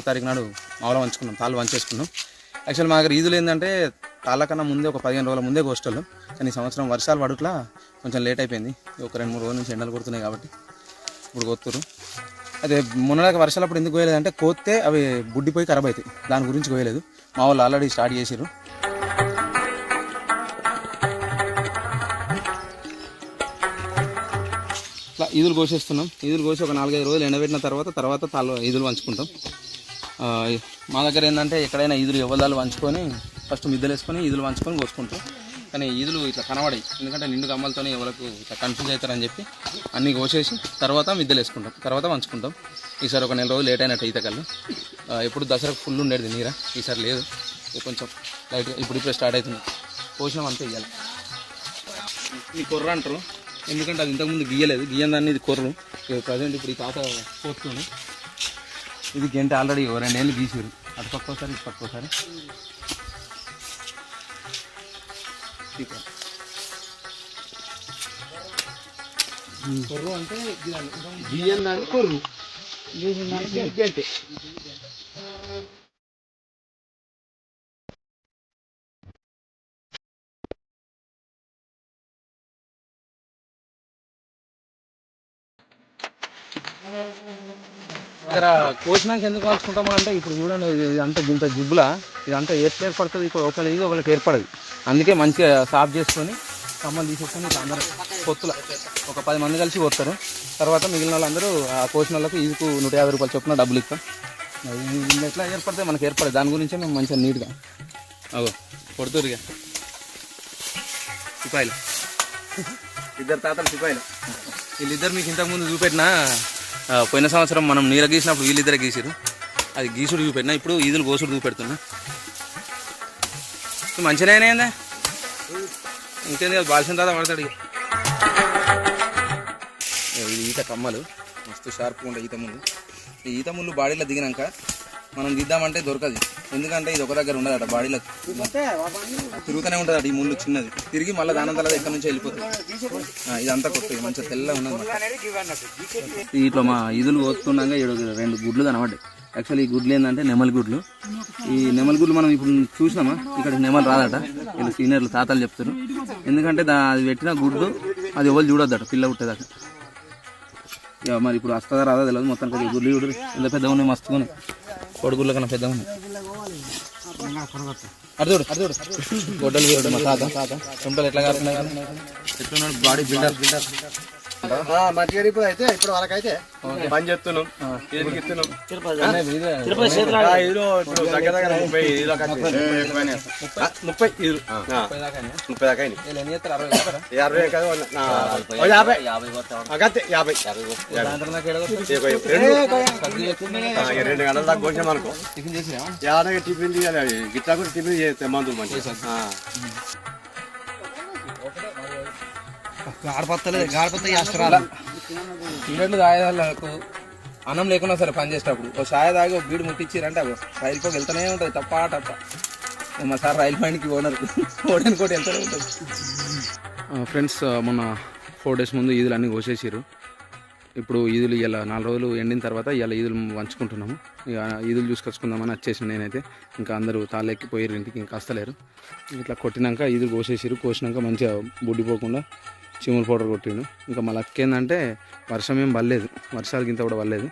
ఒకటి తారీఖు నాడు మామూలు వంచుకున్నాం తాళ్ళు వంచేసుకున్నాం. యాక్చువల్ మా దగ్గర ఈదులు ఏంటంటే తాళ్ళ కన్నా ముందే ఒక పదిహేను రోజుల ముందే కోస్టల్లో కానీ ఈ సంవత్సరం వర్షాలు పడుట్లా కొంచెం లేట్ అయిపోయింది. ఒక రెండు మూడు రోజుల నుంచి ఎండలు కొడుతున్నాయి కాబట్టి ఇప్పుడు కొత్తురు అదే మొన్నదాకా వర్షాలు అప్పుడు ఎందుకు కోయలేదంటే కోస్తే అవి బుడ్డిపోయి ఖరాబ్ అవుతాయి దాని గురించి కోయలేదు. మా వాళ్ళు ఆల్రెడీ స్టార్ట్ చేసారు ఇట్లా ఈదులు కోసేస్తున్నాం. ఈదులు కోసి ఒక నాలుగైదు రోజులు ఎండబెట్టిన తర్వాత తర్వాత తాళ్ళు ఈదులు వంచుకుంటాం మా దగ్గర ఏంటంటే ఎక్కడైనా ఈదులు ఎవదాలు వంచుకొని ఫస్ట్ మిద్దలు వేసుకొని ఈదులు వంచుకొని కోసుకుంటాం. కానీ ఈదులు ఇట్లా కనబడాయి. ఎందుకంటే నిండు కమ్మలతోనే ఎవరికి ఇట్లా కన్ఫ్యూజ్ అవుతారని చెప్పి అన్నీ కోసేసి తర్వాత మిద్దలు వేసుకుంటాం తర్వాత వంచుకుంటాం. ఈసారి ఒక నెల రోజులు లేట్ అయినట్టు ఈతకల్లు ఎప్పుడు దసరాకు ఫుల్ ఉండేది నీరా? ఈసారి లేదు. కొంచెం లైట్గా ఇప్పుడు ఇప్పుడే స్టార్ట్ అవుతుంది. పోషణం అంతా ఇవ్వాలి ఈ కొర్ర అంటారు. ఎందుకంటే అది ఇంతకుముందు గీయలేదు. గీయని దాన్ని ఇది కొర్రు. ప్రజెంట్ ఇప్పుడు ఈ తాత పోస్తుంది ఇది గంట ఆల్రెడీ రెండేళ్ళు గీసారు అటు పక్క ఒకసారి ఇటు పక్క ఒకసారి కొర్రు అంటే బియ్యం దాన్ని కొర్రు గంటే దగ్గర కోసినాక ఎందుకు కాల్చుకుంటామా అంటే ఇప్పుడు చూడండి ఇది అంతా ఇంత జిబ్బులా ఇదంతా ఎట్లా ఏర్పడుతుంది ఇప్పుడు ఒకరికి ఇది ఒకరికి ఏర్పడదు. అందుకే మంచిగా సాఫ్ చేసుకొని కమ్మలు తీసేసుకొని అందరూ పొత్తుల ఒక పది మంది కలిసి పోతారు. తర్వాత మిగిలిన వాళ్ళందరూ ఆ కోసిన వాళ్ళకి ఈదుకు నూట యాభై రూపాయలు చొప్పున డబ్బులు ఇస్తాం. ఎట్లా ఏర్పడితే మనకి ఏర్పడదు. దాని గురించే మేము మంచిగా నీట్గా అగో కొడుతురు ఇక. సిపాయిలు. ఇద్దరు తాతలు సిపాయిలు. వీళ్ళిద్దరు మీకు ఇంతకుముందు చూపెట్టిన? పోయిన సంవత్సరం మనం నీళ్ళ గీసినప్పుడు వీళ్ళిద్దరే గీసారు అది గీసుడు చూపెట్టినా ఇప్పుడు ఈదులు గోసుడు చూపెడుతున్నా. మంచిగానే అయిందా ఇంకేంది కదా బాల్సిన తర్వాత పడతాడు ఇది ఈత కమ్మలు. మస్తు షార్ప్గా ఉంటాయి ఈత ముళ్ళు. ఈ ఈత ముళ్ళు బాడీలో దిగినాక మనం దిద్దామంటే దొరకదు. ఎందుకంటే ఇది ఒక దగ్గర ఉండదట బాడీలో. తిరుగుతూనే ఉంటుంది అట ఈ ముళ్ళు చిన్నది. తిరిగి మళ్ళీ దానంతలా ఎక్కడి నుంచి వెళ్ళిపోతుంది. ఇదంతా కొత్తది. మంచిగా తెల్లగా ఉన్నది ఇట్లా మా ఇదులు పోతున్నాగా రెండు గుడ్లు కనబడ్డాయి. యాక్చువల్లీ ఈ గుడ్లు ఏంటంటే నెమలి గుడ్లు. ఈ నెమలి గుడ్లు మనం ఇప్పుడు చూసినామా? ఇక్కడ నెమలి రాదట. వీళ్ళు సీనియర్లు తాతలు చెప్తారు ఎందుకంటే దా అది పెట్టిన గుడ్లు అది ఎవరు చూడొద్దట పిల్ల పుట్టేదాకా. ఇక మరి ఇప్పుడు వస్తుందా రాదా తెలియదు మొత్తం కొద్దిగా గుడ్లు చూడరు ఎంత పెద్దగా ఉన్నాయి? మస్తుగా ఉన్నాయి. కొడుగుళ్ళ కన్నా పెద్దగా ఉన్నాయి. అర్జుడు అర్జుడు గొడ్డలు వీరుడు మా తాత. చెంపలు ఎట్లా ఎట్లున్నాడు? Body builder builder. మంచిగా ఇప్పుడు అయితే ఇప్పుడు అయితే పని ఇస్తున్నాం ఇప్పుడు దగ్గర దగ్గర ముప్పై. ముప్పై దాకా అరవై యాభై కాదు నా- ఓ యాభై. రెండు. గంటల దాకా కొంచెం అనుకో. టిఫిన్ చేసినా యాభై టిఫిన్ తీయాలి గిట్లా కూడా టిఫిన్ చేస్తే మందులు మంచిగా. గాడిపత్తలేదు గాడిపత్త సిగరెట్లు తాగేదాళ్ళకు అన్నం లేకున్నా సరే పని చేసేటప్పుడు ఒక ఛాయ్ తాగి ఒక బీడు ముట్టించారంటే అగో రైలు పోకి వెళ్తూనే ఉంటుంది తప్ప తప్ప. మా సార్ రైలు మైండ్కి ఓనర్ ఓడని కూడా వెళ్తూనే ఉంటుంది. ఫ్రెండ్స్ మొన్న ఫోర్ డేస్ ముందు ఈదులు అన్నీ కోసేసారు ఇప్పుడు ఈదులు ఇలా నాలుగు రోజులు ఎండిన తర్వాత ఇలా ఈదులు వంచుకుంటున్నాము. ఇక ఈదులు చూసుకొచ్చుకుందామని వచ్చేసిన నేనైతే. ఇంకా అందరూ తాళ్ళెక్కిపోయారు ఇంటికి ఇంకా వస్తలేరు. ఇట్లా కొట్టినాక ఈదులు కోసేసారు కోసినాక మంచిగా బుడ్డిపోకుండా చీమల పౌడర్ కొట్టిండు. ఇంకా మా లక్ ఏంటంటే వర్షం ఏం పడలేదు. వర్షాలకి ఇంత కూడా పడలేదు.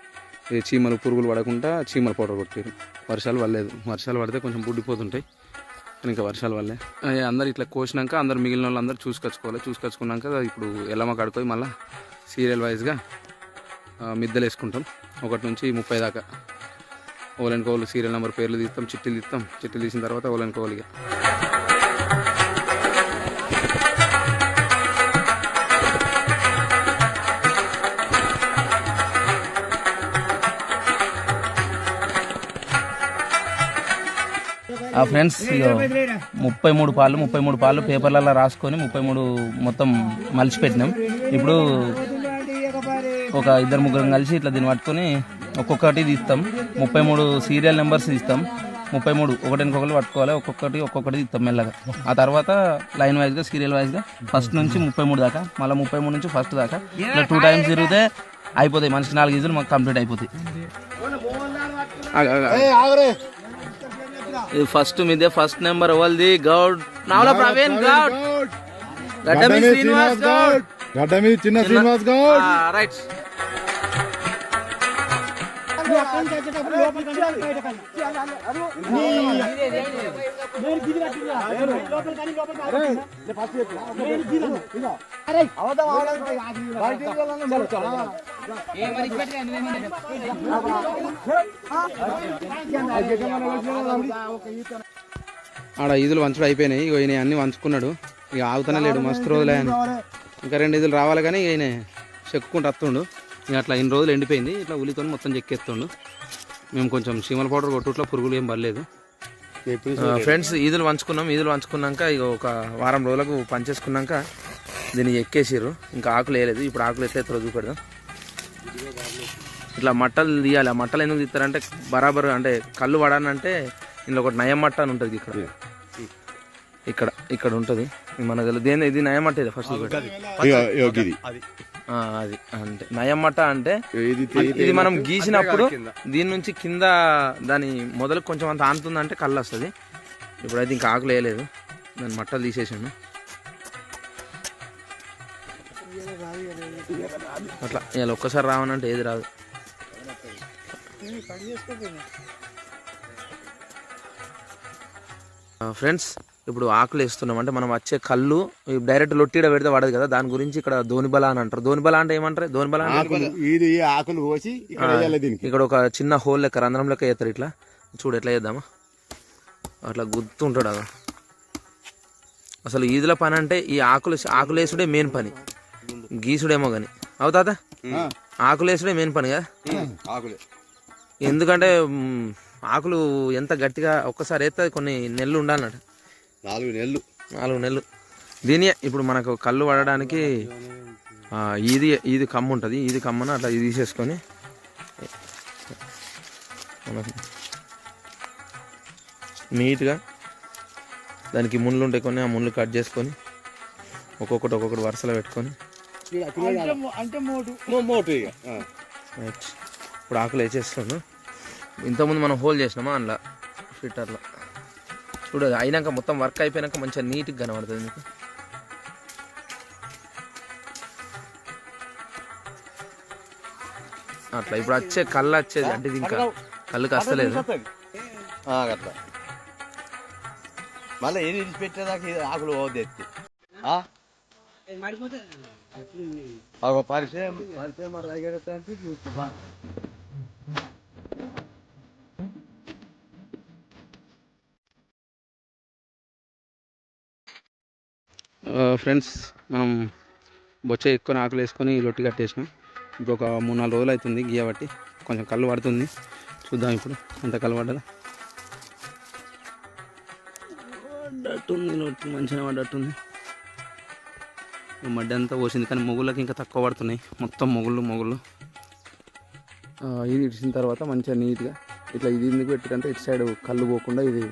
ఈ చీమలు పురుగులు పడకుండా చీమల పౌడర్ కొట్టారు వర్షాలు పడలేదు. వర్షాలు పడితే కొంచెం బుడ్డిపోతుంటాయి. కానీ ఇంకా వర్షాలు వల్లే అందరు ఇట్లా కోసినాక అందరు మిగిలిన వాళ్ళు అందరూ చూసుకొచ్చుకోవాలి చూసుకొచ్చుకున్నాక ఇప్పుడు ఎల్లమ్మ కాడుకోయి మళ్ళీ సీరియల్ వైజ్గా మిద్దలు వేసుకుంటాం. ఒకటి నుంచి ముప్పై దాకా. ఓలెన్కోవాలి సీరియల్ నెంబర్ పేర్లు తీస్తాం చిట్టీలు తీస్తాం. చిట్టీలు తీసిన తర్వాత ఓలెన్కోవాలి ఇక. ఫ్రెండ్స్ ముప్పై మూడు పాలు ముప్పై మూడు పాలు పేపర్లలో రాసుకొని ముప్పై మూడు మొత్తం మలిచి పెట్టినాం ఇప్పుడు ఒక ఇద్దరు ముగ్గురం కలిసి ఇట్లా దీన్ని పట్టుకొని ఒక్కొక్కటి తీస్తాం. ముప్పై మూడు సీరియల్ నెంబర్స్ తీస్తాం. ముప్పై మూడు ఒకటినొకటి పట్టుకోవాలి ఒక్కొక్కటి ఒక్కొక్కటి తీస్తాం మెల్లగా. ఆ తర్వాత లైన్ వైజ్గా సీరియల్ వైజ్గా ఫస్ట్ నుంచి ముప్పై మూడు దాకా మళ్ళీ ముప్పై మూడు నుంచి ఫస్ట్ దాకా. ఇట్లా టూ టైమ్స్ తిరిగితే అయిపోతాయి. మనిషికి నాలుగు ఈజులు మాకు కంప్లీట్ అయిపోతాయి. ఆగు, ఆగు, ఆగు. ఇది ఫస్ట్ మీదే ఫస్ట్ నెంబర్ వాళ్ళది గౌడ్ నావల ప్రవీణ్ గౌడ్ గడ్డమి శ్రీనివాస్ గౌడ్ గడ్డమి చిన్న శ్రీనివాస్ గౌడ్ రైట్ ఆడ ఈదులు వంచడం అయిపోయినాయి. ఇక ఈయన అన్ని వంచుకున్నాడు. ఇక ఆగుతూనే లేడు మస్తు రోజులే అని. ఇంకా రెండు ఈదులు రావాలి కానీ ఈయన చెక్కుంటూ వస్తుండు. ఇక అట్లా ఇన్ని రోజులు ఎండిపోయింది. ఇట్లా ఉలితో మొత్తం చెక్కేస్తుండు. మేము కొంచెం చీమల పౌడర్ కొట్టుట్లో పురుగులు ఏం పర్లేదు ఫ్రెండ్స్ ఈదులు వంచుకున్నాం. ఈదులు వంచుకున్నాక ఇక ఒక వారం రోజులకు పనిచేసుకున్నాక దీన్ని ఎక్కేసిర్రు. ఇంకా ఆకులు వేయలేదు. ఇప్పుడు ఆకులు ఎట్లా ఎత్తారో చూపెడదాం. ఇట్లా మట్టలు తీయాలి. ఆ మట్టలు ఎందుకు తీస్తారంటే బరాబర్ అంటే కళ్ళు పడానంటే ఇందులో ఒకటి నయం మట్ట అని ఉంటుంది ఇక్కడ. ఇక్కడ ఇక్కడ ఉంటుంది. మన దగ్గర దేని ఇది నయం మట్ట ఇది ఫస్ట్ ఇది అది అంటే నయం మట్ట అంటే ఇది ఇది మనం గీసినప్పుడు దీని నుంచి కింద దాని మొదలు కొంచెం అంత ఆనుతుందంటే కళ్ళు వస్తుంది. ఇప్పుడైతే ఇంకా ఆకులు వేయలేదు. దాని మట్టలు తీసేసాను. అట్లా ఇలా ఒక్కసారి రావనంటే ఏది రాదు. ఫ్రెండ్స్ ఇప్పుడు ఆకులు వేస్తున్నాం. అంటే మనం వచ్చే కళ్ళు డైరెక్ట్ లొట్టిడ పెడితే పడదు కదా? దాని గురించి ఇక్కడ ధోనిబల అని అంటారు. ధోనిబల అంటే ఏమంటారు? ధోనిబల అంటే ఆకులు ఇది ఆకులు కోసి ఇక్కడ వేయాలి దీనికి. ఇక్కడ ఒక చిన్న హోల్ లెక్క రంధ్రం లెక్క వేస్తారు ఇట్లా. చూడు ఎట్లా చేద్దామా? అట్లా గుర్తుంటాడు అదా అసలు ఈదుల పని అంటే ఈ ఆకులు ఆకులు వేసుడే మెయిన్ పని. గీసుడేమో కానీ అవుతాదా ఆకులు వేసుడే మెయిన్ పని కదా? ఆకులే. ఎందుకంటే ఆకులు ఎంత గట్టిగా ఒక్కసారి వేస్తే కొన్ని నెలలు ఉండాలన్నట నాలుగు నెలలు. నాలుగు నెలలు. దీని ఇప్పుడు మనకు కళ్ళు పడడానికి ఇది ఇది కమ్మ ఉంటుంది. ఇది కమ్మను అట్లా ఇది తీసేసుకొని మనకు నీట్గా దానికి ముళ్ళు ఉంటాయి కొన్ని ఆ ముళ్ళు కట్ చేసుకొని ఒక్కొక్కటి ఒక్కొక్కటి వరుసలో పెట్టుకొని. మోటు. ఇక. రైట్ ఇప్పుడు ఆకులు వేసేస్తాను ఇంతకుముందు మనం హోల్ చేసినామా అందులో? ఫిట్టర్లో చూడదు అయినాక మొత్తం వర్క్ అయిపోయినాక మంచిగా నీట్గా కనబడుతుంది మీకు అట్లా ఇప్పుడు వచ్చే కళ్ళు వచ్చేది అంటే ఇది ఇంకా కళ్ళుకి వస్తలేదు అట్లా. మళ్ళీ ఏది పెట్టేదాకా ఆకులు పోద్ది ఎత్తి. పరిచయం పరిచయం మరి ఫ్రెండ్స్ మనం బొచ్చ ఎక్కువ ఆకులు వేసుకొని లొట్టి కట్టేసినాం. ఇంకొక ఒక మూడు నాలుగు రోజులు అవుతుంది గీయబట్టి కొంచెం కళ్ళు పడుతుంది. చూద్దాం ఇప్పుడు ఎంత కళ్ళు పడ్డదా. పడ్డట్టుంది లొట్టి మంచిగా పడ్డట్టుంది. మడ్డి అంతా పోసింది కానీ మొగుళ్ళకి ఇంకా తక్కువ పడుతున్నాయి. మొత్తం మొగుళ్ళు మొగుళ్ళు. ఇది ఇడిచిన తర్వాత మంచిగా నీట్గా ఇట్లా ఇది ఎందుకు పెట్టిరంటే ఇటు సైడ్ కళ్ళు పోకుండా ఇది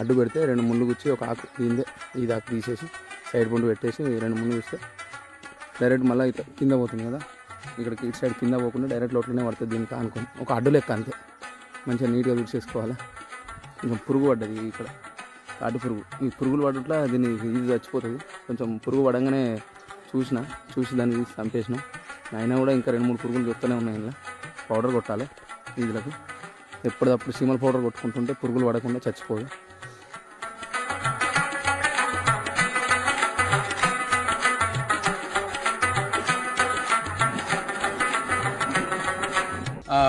అడ్డు పెడితే రెండు ముళ్ళు గుచ్చి ఒక ఆకు తీందే ఇది ఆకు తీసేసి సైడ్ బొండు పెట్టేసి రెండు ముందు చూస్తే డైరెక్ట్ మళ్ళీ ఇట్లా కింద పోతుంది కదా. ఇక్కడికి ఇటు సైడ్ కింద పోకుండా డైరెక్ట్ లోట్లోనే పడుతుంది దీనికి అనుకుని. ఒక అడ్డు లెక్క అంతే. మంచిగా నీట్గా తుడిచేసుకోవాలి కొంచెం పురుగు పడ్డది ఇక్కడ. తాటి పురుగు. ఈ పురుగులు పడట్లా దీన్ని ఇది చచ్చిపోతుంది. కొంచెం పురుగు పడంగానే చూసిన చూసి దాన్ని తీసి చంపేసిన. అయినా కూడా ఇంకా రెండు మూడు పురుగులు చూస్తూనే ఉన్నాయి ఇలా పౌడర్ కొట్టాలి వీళ్ళకి ఎప్పటికప్పుడు సీమల పౌడర్ కొట్టుకుంటుంటే పురుగులు పడకుండా చచ్చిపోదు.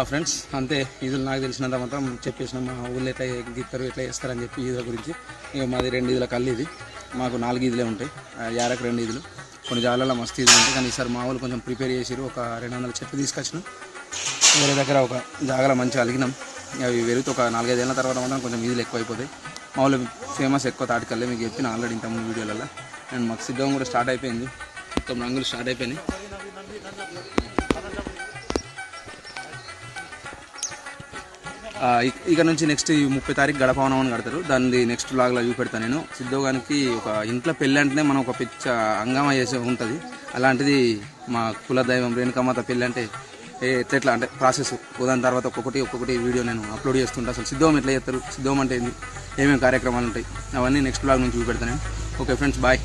ఫ్రెండ్స్ అంతే ఈదులు నాకు తెలిసినంత మాత్రం చెప్పేసిన మా ఊళ్ళో ఎట్లా గీతారు ఎట్లా చేస్తారని చెప్పి ఈదుల గురించి. ఇక మాది రెండు ఈదుల కళ్ళు ఇది. మాకు నాలుగు ఈదులే ఉంటాయి. ఆ, యారకు రెండు ఈదులు. కొన్ని జాగాలలో మస్తు ఈదులు ఉంటాయి. కానీ ఈసారి మా వాళ్ళు కొంచెం ప్రిపేర్ చేసిరు ఒక రెండు వందల చెట్లు తీసుకొచ్చినాం. వేరే దగ్గర ఒక జాగాలో మంచిగా అలిగినాం. అవి వెరుగుతూ ఒక నాలుగైదేళ్ళ తర్వాత మాత్రం కొంచెం ఈదులు ఎక్కువ అయిపోతాయి మా వాళ్ళు ఫేమస్ ఎక్కువ తాటికల్లే మీకు చెప్పిన ఆల్రెడీ ఇంత ముందు వీడియోలలో అండ్ మాకు సిద్ధం కూడా స్టార్ట్ అయిపోయింది. మొత్తం రంగులు స్టార్ట్ అయిపోయినాయి. ఇక- నుంచి నెక్స్ట్ ఈ ముప్పై తారీఖు గడపవనం అని కడతారు. దాన్ని నెక్స్ట్ లాగ్లో చూపెడతాను నేను. సిద్ధోగానికి ఒక ఇంట్లో పెళ్ళి అంటేనే మనం ఒక పిచ్చ అంగమ చేసే ఉంటుంది. అలాంటిది మా కుల దైవం పెళ్ళి అంటే ఏ ఎట్లా ఎట్లా అంటే ప్రాసెస్ దాని తర్వాత ఒక్కొక్కటి ఒక్కొక్కటి వీడియో నేను అప్లోడ్ చేస్తుంటా. అసలు సిద్ధం ఎట్లా చేస్తారు? సిద్ధం అంటే ఏంది? ఏమేమి కార్యక్రమాలు ఉంటాయి? అవన్నీ నెక్స్ట్ బ్లాగ్ నుంచి చూపెడతాను ఓకే ఫ్రెండ్స్ బాయ్